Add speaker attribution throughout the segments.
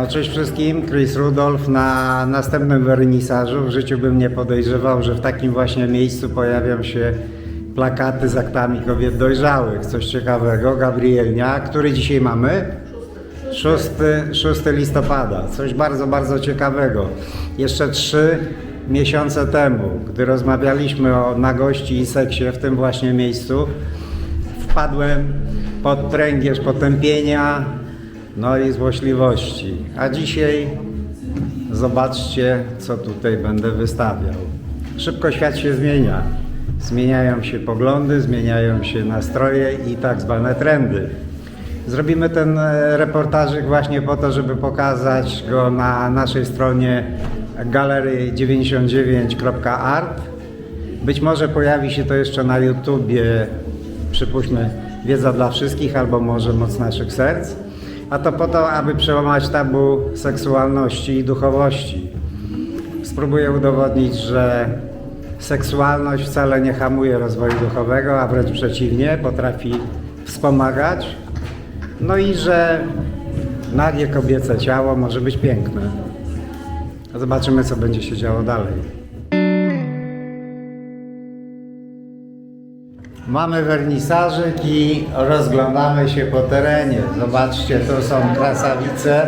Speaker 1: No cześć wszystkim, Chris Rudolph na następnym wernisażu. W życiu bym nie podejrzewał, że w takim właśnie miejscu pojawią się plakaty z aktami kobiet dojrzałych. Coś ciekawego, Gabrielnia, który dzisiaj mamy? 6, 6 listopada. Coś bardzo, bardzo ciekawego. Jeszcze trzy miesiące temu, gdy rozmawialiśmy o nagości i seksie w tym właśnie miejscu, wpadłem pod pręgierz potępienia, no i złośliwości. A dzisiaj zobaczcie, co tutaj będę wystawiał. Szybko świat się zmienia. Zmieniają się poglądy, zmieniają się nastroje i tak zwane trendy. Zrobimy ten e, reportażyk właśnie po to, żeby pokazać go na naszej stronie galery99.art. Być może pojawi się to jeszcze na YouTubie, przypuśćmy, wiedza dla wszystkich albo może moc naszych serc. A to po to, aby przełamać tabu seksualności i duchowości. Spróbuję udowodnić, że seksualność wcale nie hamuje rozwoju duchowego, a wręcz przeciwnie, potrafi wspomagać. No i że nagie kobiece ciało może być piękne. Zobaczymy, co będzie się działo dalej. Mamy wernisażyk i rozglądamy się po terenie. Zobaczcie, to są krasawice.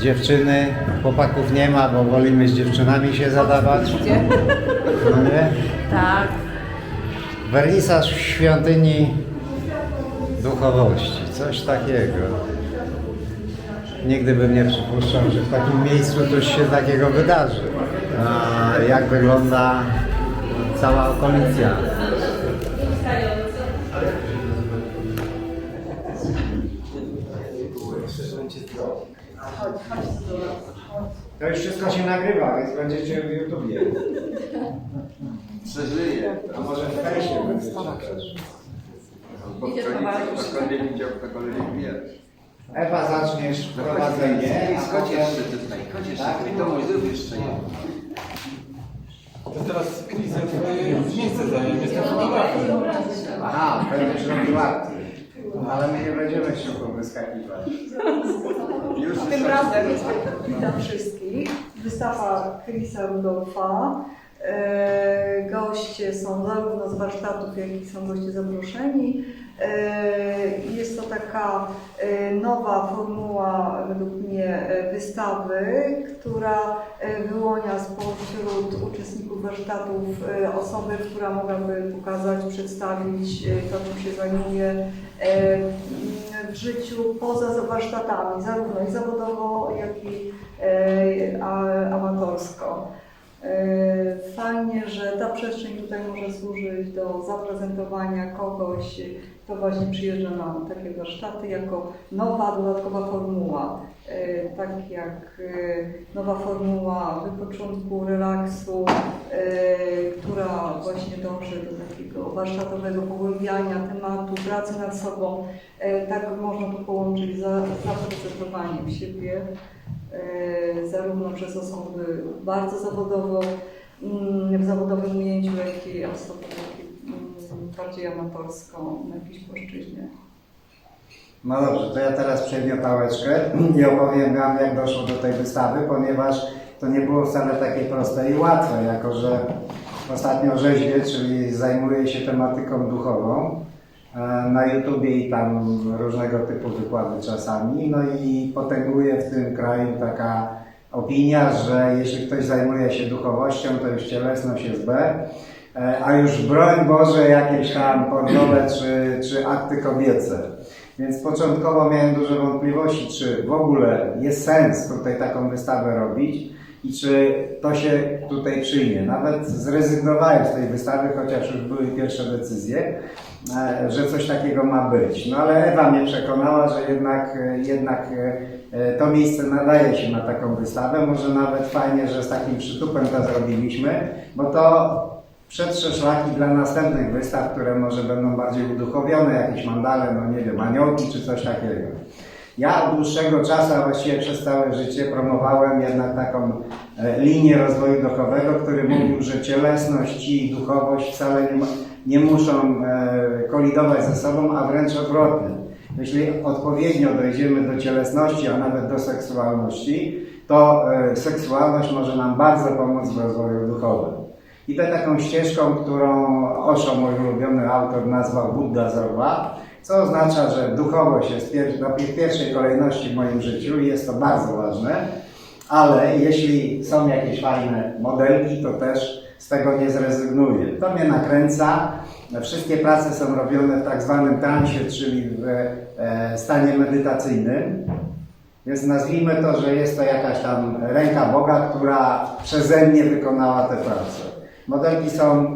Speaker 1: Dziewczyny, chłopaków nie ma, bo wolimy z dziewczynami się zadawać. No nie?
Speaker 2: Tak.
Speaker 1: Wernisaż w świątyni duchowości, coś takiego. Nigdy bym nie przypuszczał, że w takim miejscu coś się takiego wydarzy. A jak wygląda cała okolica? To już wszystko się nagrywa, więc będziecie w YouTubie.
Speaker 3: Przeżyje.
Speaker 1: A może w fejsie będziecie też.
Speaker 3: Ktokolwiek widział, ktokolwiek wie.
Speaker 1: Ewa, zaczniesz prowadzenie.
Speaker 3: Chodź jeszcze tutaj, chodź jeszcze tutaj. To mój zrób jeszcze jedno.
Speaker 4: To teraz Chris, ja twoje miejsce zająłem, jestem fotografem.
Speaker 1: Aha, będziesz robił akty. Ale my nie będziemy siłką wyskakiwać.
Speaker 3: Już
Speaker 5: Tym razem witam wszystkich. Wystawa Chrisa Rudolfa. E, Goście są zarówno z warsztatów, jak i są goście zaproszeni. E, Jest to taka e, nowa formuła według mnie wystawy, która wyłania spośród uczestników warsztatów osobę, która mogłaby pokazać, przedstawić to, czym się zajmuje w życiu poza warsztatami, zarówno i zawodowo, jak i e, amatorsko. E, Fajnie, że ta przestrzeń tutaj może służyć do zaprezentowania kogoś, kto właśnie przyjeżdża na takie warsztaty jako nowa, dodatkowa formuła. E, Tak jak e, nowa formuła wypoczynku, relaksu, e, która właśnie dąży do takiego warsztatowego pogłębiania tematu, pracy nad sobą. Tak można to połączyć za zaprezentowaniem siebie, zarówno przez osoby bardzo zawodowo, mm, w zawodowym ujęciu, jak i osoby bardziej amatorsko na jakiejś płaszczyźnie.
Speaker 1: No dobrze, to ja teraz przejmę pałeczkę i opowiem Wam, jak doszło do tej wystawy, ponieważ to nie było wcale takie proste i łatwe, jako że ostatnio rzeźbię, czyli zajmuję się tematyką duchową e, na YouTubie i tam różnego typu wykłady czasami, no i potęguje w tym kraju taka opinia, że jeśli ktoś zajmuje się duchowością, to już cielesność jest B, a już broń Boże jakieś tam pornowe czy, czy akty kobiece. Więc początkowo miałem duże wątpliwości, czy w ogóle jest sens tutaj taką wystawę robić i czy to się tutaj przyjmie. Nawet zrezygnowałem z tej wystawy, chociaż już były pierwsze decyzje, e, że coś takiego ma być. No ale Ewa mnie przekonała, że jednak, e, jednak e, to miejsce nadaje się na taką wystawę. Może nawet fajnie, że z takim przytupem to zrobiliśmy, bo to przetrze szlaki dla następnych wystaw, które może będą bardziej uduchowione, jakieś mandale, no nie wiem, aniołki czy coś takiego. Ja od dłuższego czasu, a właściwie przez całe życie promowałem jednak taką e, linię rozwoju duchowego, który mówił, że cielesność i duchowość wcale nie, ma, nie muszą e, kolidować ze sobą, a wręcz odwrotnie. Jeśli odpowiednio dojdziemy do cielesności, a nawet do seksualności, to e, seksualność może nam bardzo pomóc w rozwoju duchowym. Idę taką ścieżką, którą Osho, mój ulubiony autor, nazwał Buddha Zorba, co oznacza, że duchowość jest w pierwszej kolejności w moim życiu i jest to bardzo ważne, ale jeśli są jakieś fajne modelki, to też z tego nie zrezygnuję. To mnie nakręca. Wszystkie prace są robione w tak zwanym transie, czyli w e, stanie medytacyjnym. Więc nazwijmy to, że jest to jakaś tam ręka Boga, która przeze mnie wykonała tę pracę. Modelki są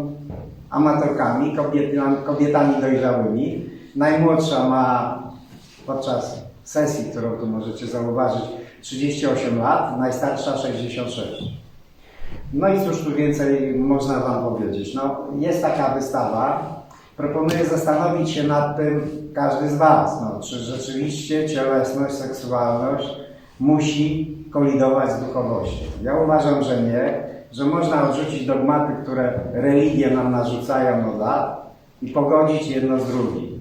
Speaker 1: amatorkami, kobietami, kobietami dojrzałymi. Najmłodsza ma podczas sesji, którą tu możecie zauważyć, 38 lat, najstarsza 66. No i cóż tu więcej można Wam powiedzieć? No, jest taka wystawa. Proponuję zastanowić się nad tym każdy z Was, no, czy rzeczywiście cielesność, seksualność musi kolidować z duchowością. Ja uważam, że nie, że można odrzucić dogmaty, które religie nam narzucają od lat i pogodzić jedno z drugim.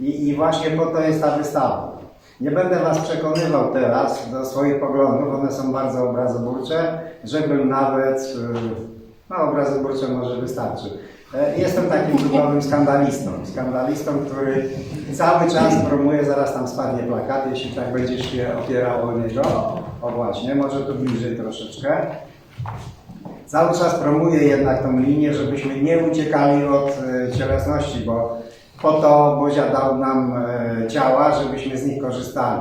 Speaker 1: I, I właśnie po to jest ta wystawa. Nie będę Was przekonywał teraz do swoich poglądów, one są bardzo obrazoburcze, żebym nawet, y, no obrazoburcze może wystarczy. E, Jestem takim duchowym skandalistą, skandalistą, który cały czas promuje, zaraz tam spadnie plakat, jeśli tak będziesz się opierał o niego. O właśnie, może tu bliżej troszeczkę. Cały czas promuje jednak tą linię, żebyśmy nie uciekali od e, cielesności, bo po to Bozia dał nam e, ciała, żebyśmy z nich korzystali,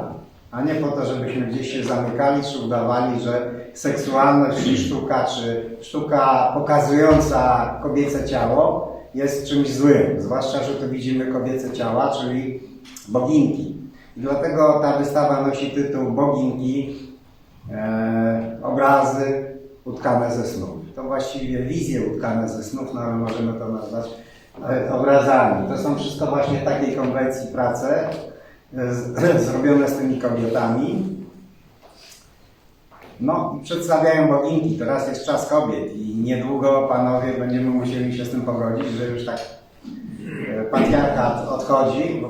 Speaker 1: a nie po to, żebyśmy gdzieś się zamykali, czy udawali, że seksualność, czy sztuka, czy sztuka pokazująca kobiece ciało jest czymś złym. Zwłaszcza, że tu widzimy kobiece ciała, czyli boginki. I dlatego ta wystawa nosi tytuł Boginki, e, obrazy utkane ze snów. To właściwie wizje utkane ze snów, no ale możemy to nazwać e, obrazami. To są wszystko właśnie takiej konwencji prace e, z, zrobione z tymi kobietami. No i przedstawiają boginki. Teraz jest czas kobiet i niedługo panowie będziemy musieli się z tym pogodzić, że już tak e, patriarchat odchodzi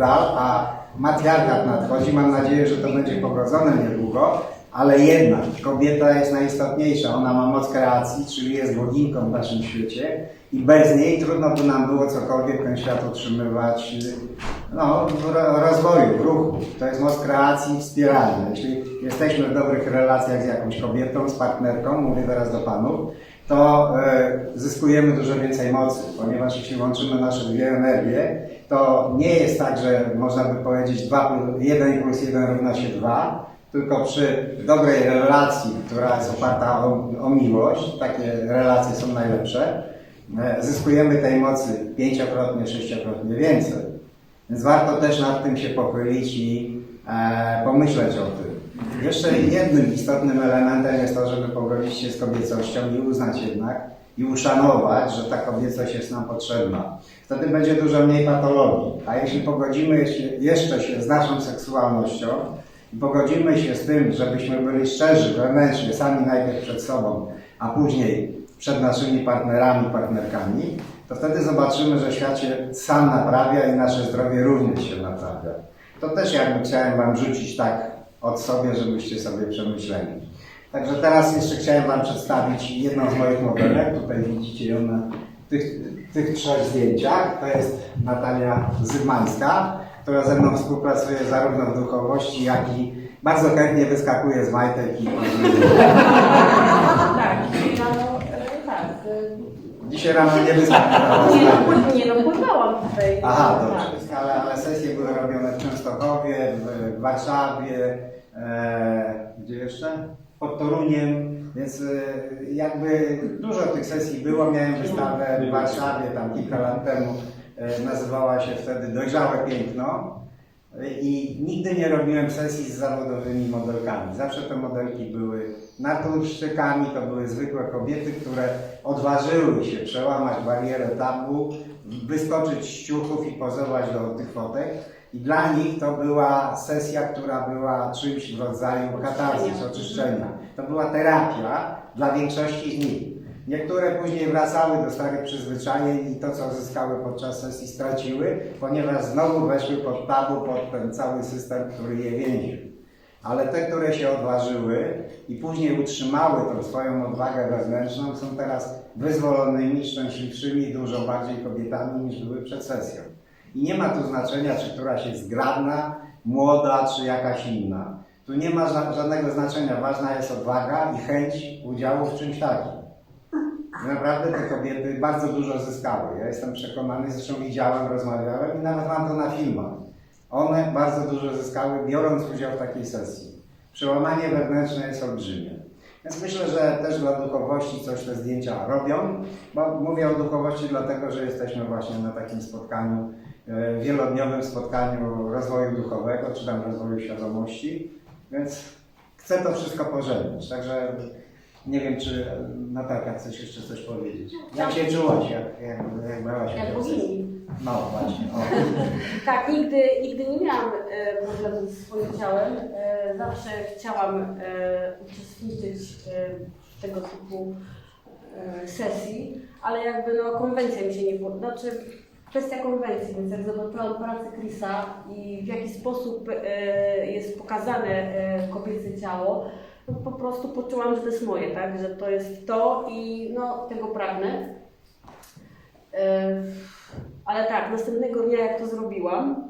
Speaker 1: a matriarchat nadchodzi. Mam nadzieję, że to będzie pogodzone niedługo, ale jednak kobieta jest najistotniejsza. Ona ma moc kreacji, czyli jest boginką w naszym świecie i bez niej trudno by nam było cokolwiek ten świat utrzymywać no, w ro- rozwoju, w ruchu. To jest moc kreacji wspierania. Jeśli jesteśmy w dobrych relacjach z jakąś kobietą, z partnerką, mówię teraz do panów, to e, zyskujemy dużo więcej mocy, ponieważ jeśli łączymy nasze dwie energie, to nie jest tak, że można by powiedzieć 2 plus, 1 plus 1 równa się 2, tylko przy dobrej relacji, która jest oparta o, o miłość, takie relacje są najlepsze, e, zyskujemy tej mocy pięciokrotnie, sześciokrotnie więcej. Więc warto też nad tym się pochylić i e, pomyśleć o tym. Jeszcze jednym istotnym elementem jest to, żeby pogodzić się z kobiecością i uznać jednak i uszanować, że ta kobiecość jest nam potrzebna. Wtedy będzie dużo mniej patologii. A jeśli pogodzimy się jeszcze się z naszą seksualnością pogodzimy się z tym, żebyśmy byli szczerzy wewnętrznie, sami najpierw przed sobą, a później przed naszymi partnerami, partnerkami, to wtedy zobaczymy, że świat się sam naprawia i nasze zdrowie również się naprawia. To też jakby chciałem Wam rzucić tak od sobie, żebyście sobie przemyśleli. Także teraz jeszcze chciałem Wam przedstawić jedną z moich modelek. Tutaj widzicie ją na tych, tych trzech zdjęciach. To jest Natalia Zygmańska, która ze mną współpracuje zarówno w duchowości, jak i bardzo chętnie wyskakuje z majtek i
Speaker 2: Tak, dzisiaj rano, e, tak. e,
Speaker 1: Dzisiaj rano nie wyskakuje.
Speaker 2: Nie, no, pły- nie no, pływałam tutaj.
Speaker 1: Aha,
Speaker 2: Tak.
Speaker 1: dobrze. Ale, ale sesje były robione w Częstochowie, w Warszawie, e, gdzie jeszcze? Pod Toruniem, więc e, jakby dużo tych sesji było. Miałem wystawę w Warszawie tam kilka lat temu. E, nazywała się wtedy Dojrzałe Piękno. I nigdy nie robiłem sesji z zawodowymi modelkami. Zawsze te modelki były naturszczykami, to były zwykłe kobiety, które odważyły się przełamać barierę tabu, wyskoczyć z ciuchów i pozować do tych fotek. I dla nich to była sesja, która była czymś w rodzaju katarzis, oczyszczenia. To była terapia dla większości z nich. Niektóre później wracały do starych przyzwyczajeń i to, co zyskały podczas sesji, straciły, ponieważ znowu weszły pod tabu, pod ten cały system, który je więził. Ale te, które się odważyły i później utrzymały tą swoją odwagę wewnętrzną, są teraz wyzwolonymi, szczęśliwszymi, dużo bardziej kobietami niż były przed sesją. I nie ma tu znaczenia, czy któraś jest zgrabna, młoda, czy jakaś inna. Tu nie ma ża- żadnego znaczenia. Ważna jest odwaga i chęć udziału w czymś takim. Naprawdę te kobiety bardzo dużo zyskały. Ja jestem przekonany, zresztą widziałem, rozmawiałem i nawet mam to na filmach. One bardzo dużo zyskały, biorąc udział w takiej sesji. Przełamanie wewnętrzne jest olbrzymie. Więc myślę, że też dla duchowości coś te zdjęcia robią, bo mówię o duchowości dlatego, że jesteśmy właśnie na takim spotkaniu, e, wielodniowym spotkaniu rozwoju duchowego, czy tam rozwoju świadomości, więc chcę to wszystko pożegnać. Także nie wiem, czy Natalka chcesz jeszcze coś powiedzieć. Jak się czułaś, jak, jak, jak brałaś
Speaker 2: Jak
Speaker 1: udział w sesji?
Speaker 2: bogini.
Speaker 1: No właśnie, o.
Speaker 2: Tak, nigdy, nigdy nie miałam e, problemu ze swoim ciałem. E, zawsze chciałam e, uczestniczyć e, w tego typu e, sesji, ale jakby no konwencja mi się nie podoba. Znaczy kwestia konwencji, więc jak zobaczyłam pracę Chrisa i w jaki sposób e, jest pokazane e, kobiece ciało, no po prostu poczułam, że to jest moje, tak? Że to jest to i no tego pragnę. Ale tak, następnego dnia jak to zrobiłam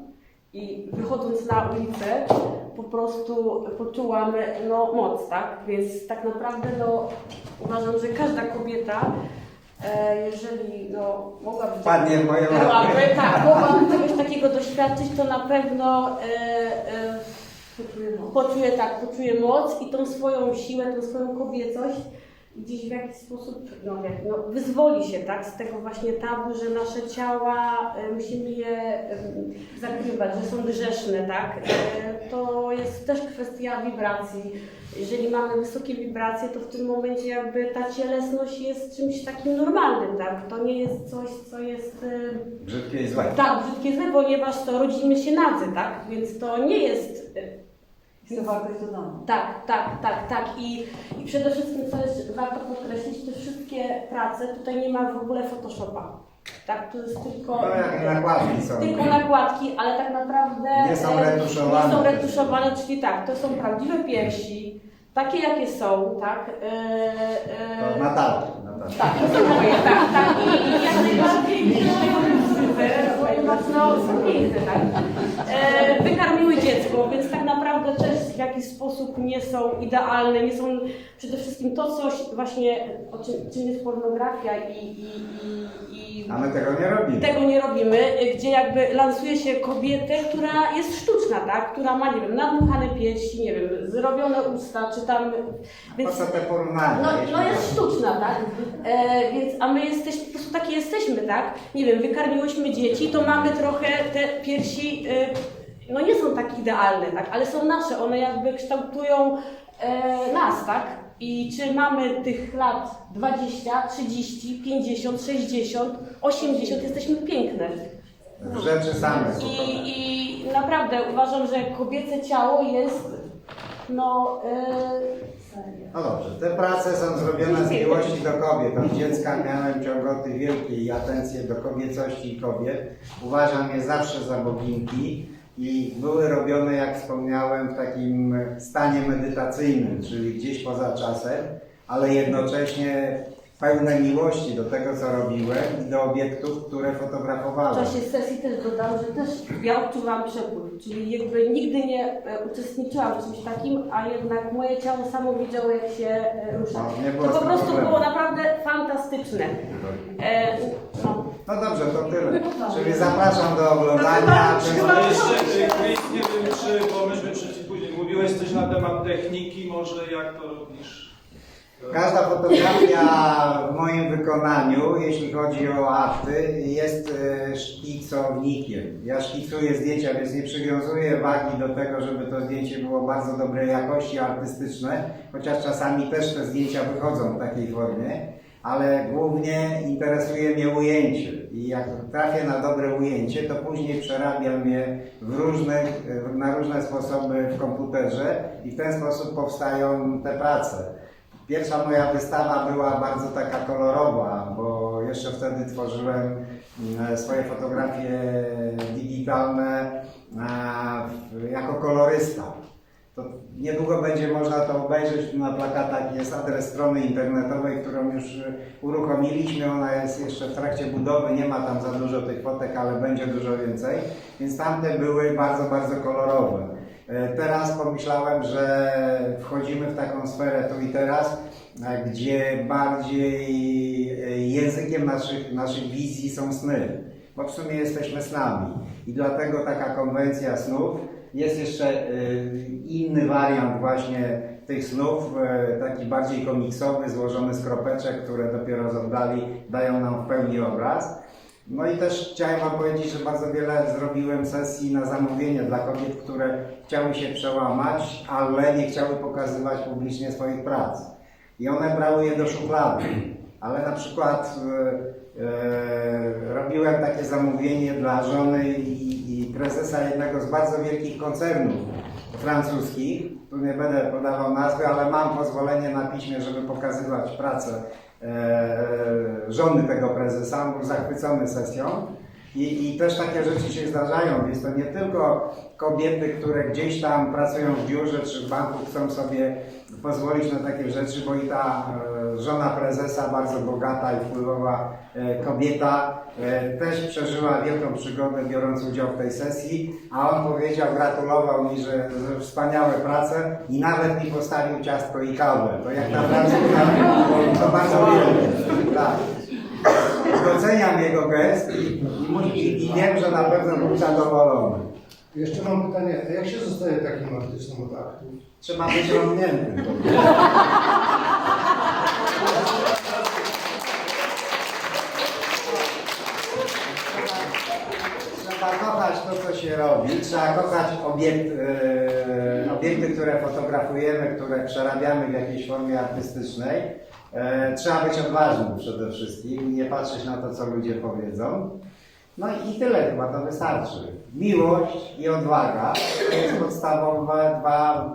Speaker 2: i wychodząc na ulicę, po prostu poczułam no, moc, tak? Więc tak naprawdę no, uważam, że każda kobieta, e, jeżeli no, mogłaby...
Speaker 1: Wpadnie w moje
Speaker 2: Mogłaby,
Speaker 1: łapy.
Speaker 2: tak, mogłaby czegoś takiego doświadczyć, to na pewno e, e, poczuje tak, poczuje moc i tą swoją siłę, tą swoją kobiecość gdzieś w jakiś sposób no, jak, no, wyzwoli się tak, z tego właśnie tabu, że nasze ciała, e, musimy je e, zakrywać, że są grzeszne, tak? E, to jest też kwestia wibracji. Jeżeli mamy wysokie wibracje, to w tym momencie jakby ta cielesność jest czymś takim normalnym, tak? To nie jest coś, co jest... E,
Speaker 1: Brzydkie i złe.
Speaker 2: tak, brzydkie złe, ponieważ to rodzimy się nadzy, tak? Więc to nie jest.
Speaker 5: Jest to wartość dodana.
Speaker 2: Tak, tak, tak, tak. I, I przede wszystkim, co jest warto podkreślić, te wszystkie prace, tutaj nie ma w ogóle Photoshopa. Tak, to jest tylko.
Speaker 1: No jak nakładki są.
Speaker 2: Tylko nakładki, ale tak naprawdę.
Speaker 1: Nie są
Speaker 2: e,
Speaker 1: retuszowane.
Speaker 2: Nie są retuszowane, czyli tak, to są prawdziwe piersi, takie jakie są, tak. E, e,
Speaker 1: To Natalki. Natalki.
Speaker 2: tak, to są moje, tak, tak. I, i jak najbardziej nie z tego nie wstydzę, ponieważ no, są piękne, tak. E, wykarmiły dziecko, więc tak naprawdę też w jakiś sposób nie są idealne, nie są przede wszystkim to coś właśnie, o czym, czym jest pornografia i, i, i, i
Speaker 1: A my tego nie robimy.
Speaker 2: tego nie robimy, gdzie jakby lansuje się kobietę, która jest sztuczna, tak? Która ma, nie wiem, nadmuchane piersi, nie wiem, zrobione usta, czy tam...
Speaker 1: Po co te porównania?
Speaker 2: No, no jest sztuczna, tak? E, więc, a my jesteśmy, po prostu takie jesteśmy, tak? Nie wiem, wykarmiłyśmy dzieci, to mamy trochę te piersi, e, no nie są tak idealne, tak? Ale są nasze, one jakby kształtują e, nas, tak? I czy mamy tych lat 20, 30, 50, 60, 80, jesteśmy piękne.
Speaker 1: Rzeczy same.
Speaker 2: I, I naprawdę uważam, że kobiece ciało jest, no, e,
Speaker 1: No dobrze, te prace są zrobione z miłości do kobiet. Od dziecka miałem ciągoty wielkiej atencję do kobiecości i kobiet. Uważam je zawsze za boginki i były robione, jak wspomniałem, w takim stanie medytacyjnym, czyli gdzieś poza czasem, ale jednocześnie pełne miłości do tego, co robiłem i do obiektów, które
Speaker 2: w
Speaker 1: fotografowałem.
Speaker 2: czasie sesji też dodam, że też ja odczuwałam przepływ, czyli jakby nigdy nie e, uczestniczyłam w czymś takim, a jednak moje ciało samo wiedziało jak się e, rusza.
Speaker 1: No,
Speaker 2: to po prostu
Speaker 1: problemu.
Speaker 2: było naprawdę fantastyczne. E, no.
Speaker 1: No dobrze, to tyle. Czyli zapraszam do oglądania.
Speaker 6: Ale jeszcze, y, Chris, nie wiem czy, bo myśmy przecież później mówiłeś coś na temat techniki, może jak to robisz?
Speaker 1: Każda fotografia w moim wykonaniu, jeśli chodzi o arty, jest e, szkicownikiem. Ja szkicuję zdjęcia, więc nie przywiązuję wagi do tego, żeby to zdjęcie było bardzo dobrej jakości artystyczne, chociaż czasami też te zdjęcia wychodzą w takiej formie, ale głównie interesuje mnie ujęcie. I jak trafię na dobre ujęcie, to później przerabiam je w na różne sposoby w komputerze i w ten sposób powstają te prace. Pierwsza moja wystawa była bardzo taka kolorowa, bo jeszcze wtedy tworzyłem mm, swoje fotografie digitalne jako kolorysta. To niedługo będzie można to obejrzeć. Na plakatach jest adres strony internetowej, którą już y, uruchomiliśmy. Ona jest jeszcze w trakcie budowy, nie ma tam za dużo tych fotek, ale będzie dużo więcej. Więc tamte były bardzo, bardzo kolorowe. E, Teraz pomyślałem, że wchodzimy w taką sferę tu i teraz, e, gdzie bardziej e, językiem naszych, naszych wizji są sny, bo w sumie jesteśmy snami. I dlatego taka konwencja snów jest jeszcze e, inny wariant właśnie tych snów, e, taki bardziej komiksowy, złożony z kropeczek, które dopiero z oddali dają nam w pełni obraz. No i też chciałem Wam powiedzieć, że bardzo wiele zrobiłem sesji na zamówienie dla kobiet, które chciały się przełamać, ale nie chciały pokazywać publicznie swoich prac. I one brały je do szuflady. Ale na przykład e, robiłem takie zamówienie dla żony i prezesa jednego z bardzo wielkich koncernów francuskich. Tu nie będę podawał nazwy, ale mam pozwolenie na piśmie, żeby pokazywać pracę e, żony tego prezesa. On był zachwycony sesją. I, I też takie rzeczy się zdarzają. Jest to nie tylko kobiety, które gdzieś tam pracują w biurze czy w banku, chcą sobie pozwolić na takie rzeczy, bo i ta e, żona prezesa, bardzo bogata i wpływowa e, kobieta, e, też przeżyła wielką przygodę biorąc udział w tej sesji, a on powiedział, gratulował mi, że, że wspaniałe prace i nawet mi postawił ciastko i kawę. To jak na Francuza, to bardzo wiele. Tak. Doceniam jego gest i, i, i, wiem, że na pewno był zadowolony.
Speaker 7: Jeszcze mam pytanie, a jak się zostaje takim artystą od aktów?
Speaker 1: Trzeba być romniętym. Się robi. Trzeba kochać e, obiekty, które fotografujemy, które przerabiamy w jakiejś formie artystycznej. E, trzeba być odważnym przede wszystkim, nie patrzeć na to, co ludzie powiedzą. No i tyle chyba, to wystarczy. Miłość i odwaga to jest podstawowe dwa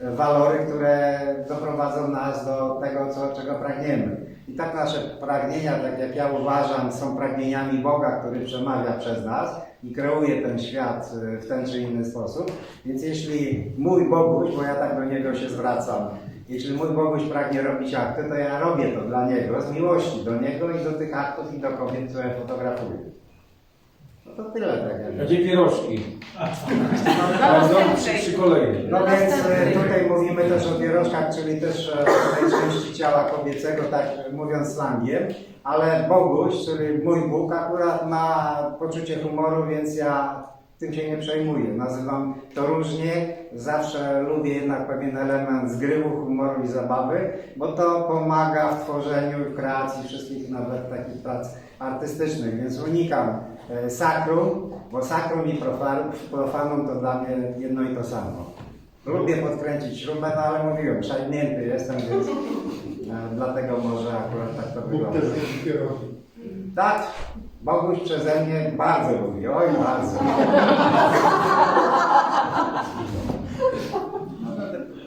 Speaker 1: walory, które doprowadzą nas do tego, co, czego pragniemy. I tak nasze pragnienia, tak jak ja uważam, są pragnieniami Boga, który przemawia przez nas i kreuje ten świat y, w ten czy inny sposób. Więc jeśli mój Boguś, bo ja tak do Niego się zwracam, jeśli mój Boguś pragnie robić akty, to ja robię to dla Niego, z miłości do Niego i do tych aktów i do kobiet, które fotografuję. No to tyle tak jak
Speaker 4: Jakie pierożki? Bardzo przy, przy kolei.
Speaker 1: No więc e, tutaj mówimy też o pierożkach, czyli też e, o tej części ciała kobiecego, tak mówiąc slangiem, ale Boguś, czyli mój Bóg akurat ma poczucie humoru, więc ja tym się nie przejmuję. Nazywam to różnie, zawsze lubię jednak pewien element zgrywu, humoru i zabawy, bo to pomaga w tworzeniu i w kreacji wszystkich nawet takich prac artystycznych, więc unikam sakrum, bo sakrum i profan- profanum to dla mnie jedno i to samo. Lubię podkręcić śrubę, no ale mówiłem, szajbnięty jestem, więc e, dlatego może akurat tak to wygląda. Tak, Boguś przeze mnie bardzo lubi, oj bardzo.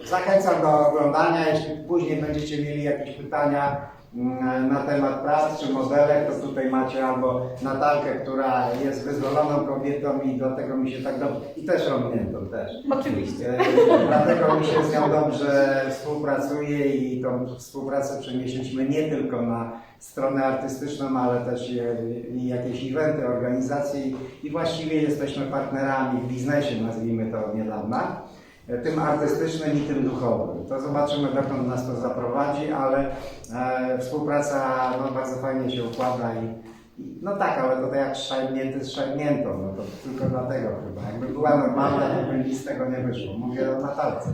Speaker 1: Zachęcam do oglądania, jeśli później będziecie mieli jakieś pytania na temat prac czy modelek, to tutaj macie albo Natalkę, która jest wyzwoloną kobietą i dlatego mi się tak dobrze, i też romniętą też.
Speaker 2: Oczywiście.
Speaker 1: E, Dlatego mi się z nią dobrze współpracuje i tą współpracę przenieśliśmy nie tylko na stronę artystyczną, ale też i jakieś eventy, organizacje i, i właściwie jesteśmy partnerami w biznesie, nazwijmy to od niedawna. E, Tym artystycznym i tym duchowym. To zobaczymy, dokąd nas to zaprowadzi, ale e, współpraca no, bardzo fajnie się układa i, i no tak, ale to tak jak szajbnięty z szajbniętą, no to tylko dlatego chyba. Jakby była normalna, to by nic z tego nie wyszło. Mówię o Natalce.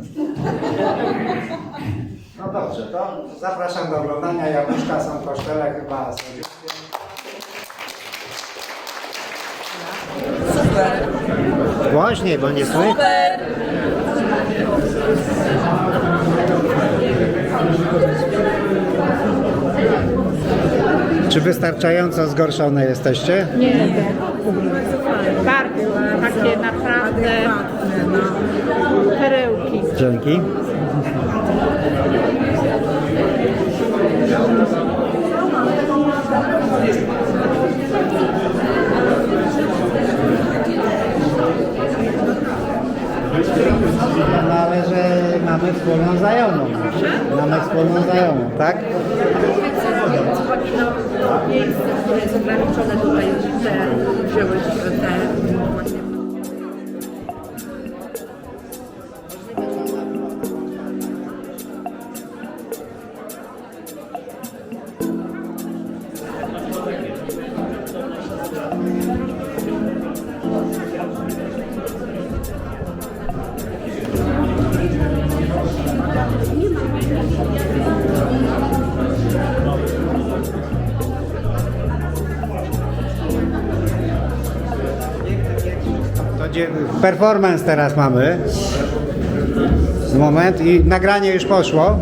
Speaker 1: No dobrze, to zapraszam do oglądania. Jabłuszka są w kosztele chyba z Głośniej, bo nie słychać. Czy wystarczająco zgorszone jesteście?
Speaker 8: Bardzo takie naprawdę perełki.
Speaker 1: Dzięki. No ale że mamy wspólną znajomą. Mamy wspólną znajomą, tak?
Speaker 8: Miejsce, które jest ograniczone tutaj, wzięły te
Speaker 1: performance teraz mamy. Moment i nagranie już poszło.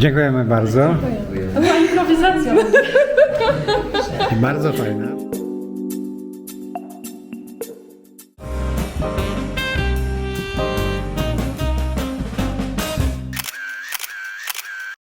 Speaker 1: Dziękujemy bardzo.
Speaker 8: To była improwizacja.
Speaker 1: Bardzo fajna.